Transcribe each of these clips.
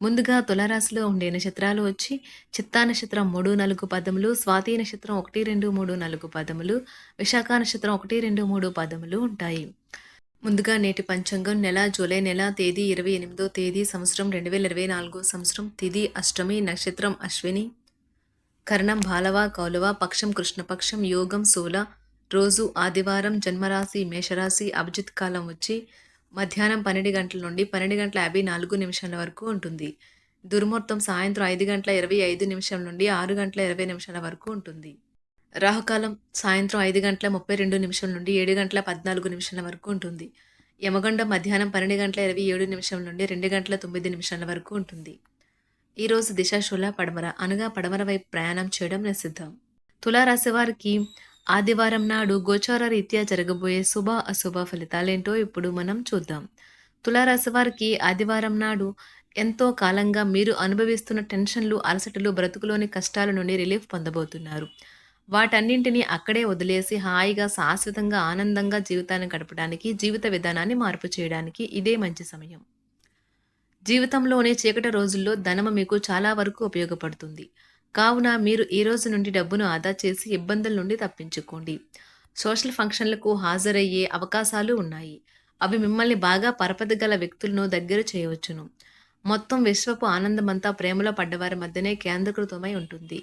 ముందుగా తులారాశిలో ఉండే నక్షత్రాలు వచ్చి చిత్తా నక్షత్రం మూడు నాలుగు పదములు స్వాతి నక్షత్రం ఒకటి రెండు మూడు నాలుగు పదములు విశాఖ నక్షత్రం ఒకటి రెండు మూడు పదములు ఉంటాయి. ముందుగా నేటి పంచాంగం నెల జూలై నెల తేదీ ఇరవై ఎనిమిదో తేదీ సంవత్సరం రెండు వేల ఇరవై నాలుగో సంవత్సరం తిథి అష్టమి నక్షత్రం అశ్విని. కర్ణం బాలవ కౌలవ పక్షం కృష్ణపక్షం యోగం శూల. రోజు ఆదివారం జన్మరాశి మేషరాశి అభిజిత్ కాలం వచ్చి మధ్యాహ్నం పన్నెండు గంటల నుండి పన్నెండు గంటల యాభై నాలుగు నిమిషాల వరకు ఉంటుంది. దుర్ముహూర్తం సాయంత్రం ఐదు గంటల ఇరవై ఐదు నిమిషాల నుండి ఆరు గంటల ఇరవై నిమిషాల వరకు ఉంటుంది. రాహుకాలం సాయంత్రం ఐదు గంటల ముప్పై రెండు నిమిషాల నుండి ఏడు గంటల పద్నాలుగు నిమిషాల వరకు ఉంటుంది. యమగండం మధ్యాహ్నం పన్నెండు గంటల ఇరవై ఏడు నిమిషాల నుండి రెండు గంటల తొమ్మిది నిమిషాల వరకు ఉంటుంది. ఈరోజు దిశాశూల పడమర అనగా పడమర వైపు ప్రయాణం చేయడం నిషిద్ధం. తులారాశి వారికి ఆదివారం నాడు గోచార రీత్యా జరగబోయే శుభ అశుభ ఫలితాలేంటో ఇప్పుడు మనం చూద్దాం. తులారాశి వారికి ఆదివారం నాడు ఎంతో కాలంగా మీరు అనుభవిస్తున్న టెన్షన్లు అలసటలు బ్రతుకులోని కష్టాల నుండి రిలీఫ్ పొందబోతున్నారు. వాటన్నింటినీ అక్కడే వదిలేసి హాయిగా శాశ్వతంగా ఆనందంగా జీవితాన్ని గడపడానికి జీవిత విధానాన్ని మార్పు చేయడానికి ఇదే మంచి సమయం. జీవితంలోనే చీకటి రోజుల్లో ధనము మీకు చాలా వరకు ఉపయోగపడుతుంది. కావున మీరు ఈ రోజు నుండి డబ్బును ఆదా చేసి ఇబ్బందుల నుండి తప్పించుకోండి. సోషల్ ఫంక్షన్లకు హాజరయ్యే అవకాశాలు ఉన్నాయి. అవి మిమ్మల్ని బాగా పరపదగల వ్యక్తులను దగ్గర చేయవచ్చును. మొత్తం విశ్వపు ఆనందమంతా ప్రేమలో పడ్డవారి మధ్యనే కేంద్రీకృతమై ఉంటుంది.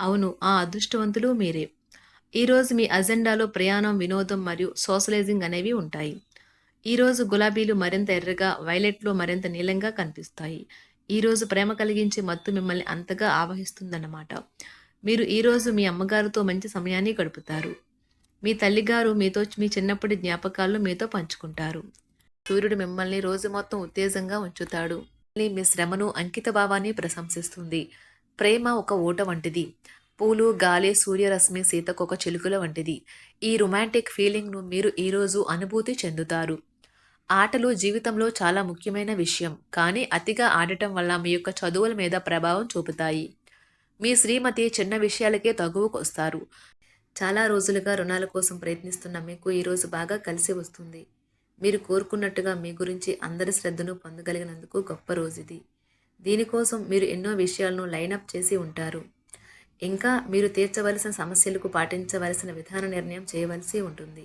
అవును ఆ అదృష్టవంతులు మీరే. ఈరోజు మీ అజెండాలో ప్రయాణం వినోదం మరియు సోషలైజింగ్ అనేవి ఉంటాయి. ఈరోజు గులాబీలు మరింత ఎర్రగా వైలెట్లు మరింత నీలంగా కనిపిస్తాయి. ఈరోజు ప్రేమ కలిగించే మత్తు మిమ్మల్ని అంతగా ఆవహిస్తుందన్నమాట. మీరు ఈరోజు మీ అమ్మగారితో మంచి సమయాన్ని గడుపుతారు. మీ తల్లిగారు మీతో మీ చిన్నప్పటి జ్ఞాపకాలను మీతో పంచుకుంటారు. సూర్యుడు మిమ్మల్ని రోజు మొత్తం ఉత్తేజంగా ఉంచుతాడు. మీ శ్రమను అంకిత భావాన్ని ప్రశంసిస్తుంది. ప్రేమ ఒక ఊట వంటిది. పూలు గాలి సూర్యరశ్మి సీతకొక చిలుకల వంటిది. ఈ రొమాంటిక్ ఫీలింగ్ను మీరు ఈరోజు అనుభూతి చెందుతారు. ఆటలు జీవితంలో చాలా ముఖ్యమైన విషయం కానీ అతిగా ఆడటం వల్ల మీ యొక్క చదువుల మీద ప్రభావం చూపుతాయి. మీ శ్రీమతి చిన్న విషయాలకే తగువకొస్తారు. చాలా రోజులుగా రుణాల కోసం ప్రయత్నిస్తున్న మీకు ఈరోజు బాగా కలిసి వస్తుంది. మీరు కోరుకున్నట్టుగా మీ గురించి అందరి శ్రద్ధను పొందగలిగినందుకు గొప్ప రోజు ఇది దీనికోసం మీరు ఎన్నో విషయాలను లైనప్ చేసి ఉంటారు. ఇంకా మీరు తీర్చవలసిన సమస్యలకు పాటించవలసిన విధాన నిర్ణయం చేయవలసి ఉంటుంది.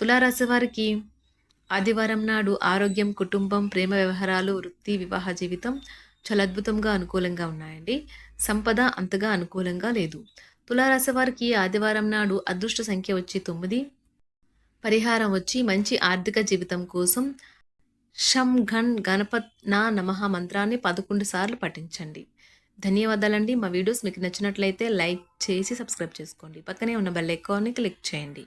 తులారాశి వారికి ఆదివారం నాడు ఆరోగ్యం కుటుంబం ప్రేమ వ్యవహారాలు వృత్తి వివాహ జీవితం చాలా అద్భుతంగా అనుకూలంగా ఉన్నాయండి. సంపద అంతగా అనుకూలంగా లేదు. తులారాశి వారికి ఆదివారం నాడు అదృష్ట సంఖ్య వచ్చి తొమ్మిది. పరిహారం వచ్చి మంచి ఆర్థిక జీవితం కోసం షం ఘన్ గణపత్ నా నమః మంత్రాన్ని పదకొండు సార్లు పఠించండి. ధన్యవాదాలండి. మా వీడియోస్ మీకు నచ్చినట్లయితే లైక్ చేసి సబ్స్క్రైబ్ చేసుకోండి. పక్కనే ఉన్న బెల్ ఐకాన్ని క్లిక్ చేయండి.